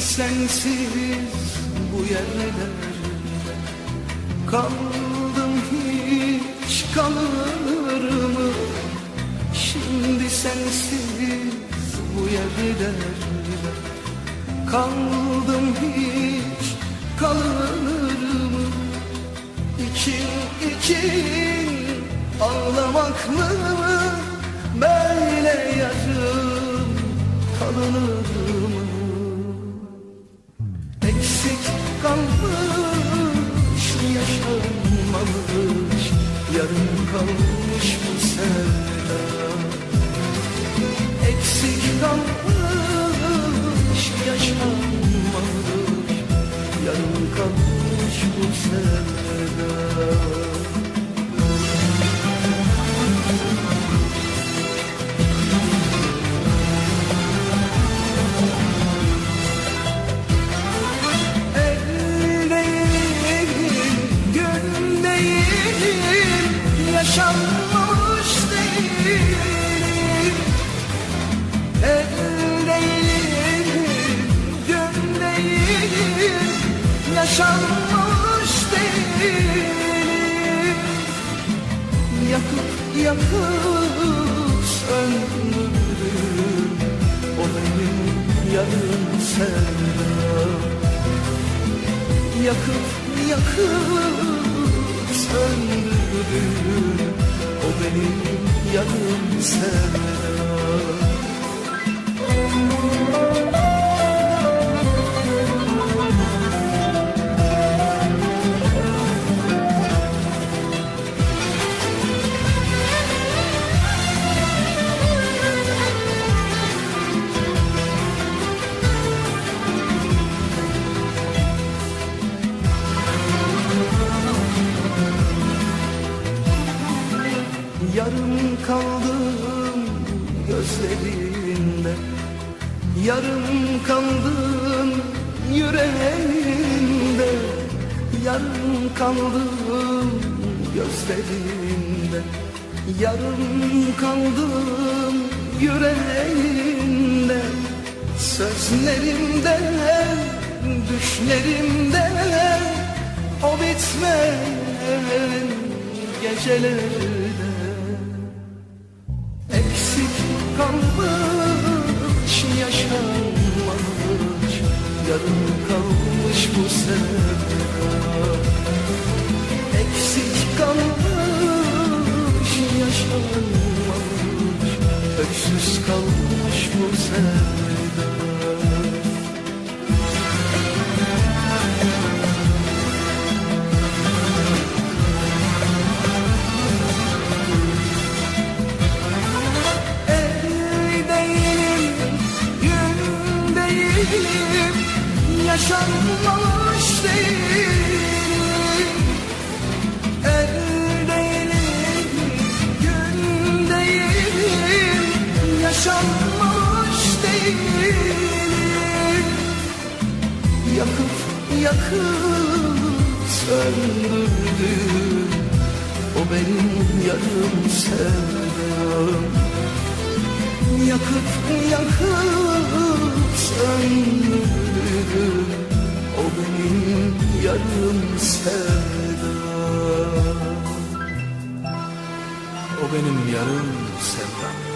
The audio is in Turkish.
sensiz bu yerlerde Kaldım hiç kalır mı? Şimdi sensiz bu yerlerde Kaldım hiç kalır mı? İçin için ağlamak mı? Böyle yarım kalınır mı kalmış bu sevda yaşanmamış değil. El değil, gün değil, yaşanmamış değil. Yakıp yakıp söndürdüm o benim yarım sevdam Yakıp yakıp söndürdüm o benim yarım sevdam kaldım gözlerinde Yarım kaldım yüreğinde Yarım kaldım gözlerinde Yarım kaldım yüreğinde Sözlerimde, düşlerimde O bitmeyen gecelerde Eksik kalmış yaşanmamış Öksüz kalmış bu sevda. El gün değilim. Yakıp yakıp söndürdüm o benim yarım sevdam Yakıp yakıp söndürdüm sevdam O benim yarım sevdam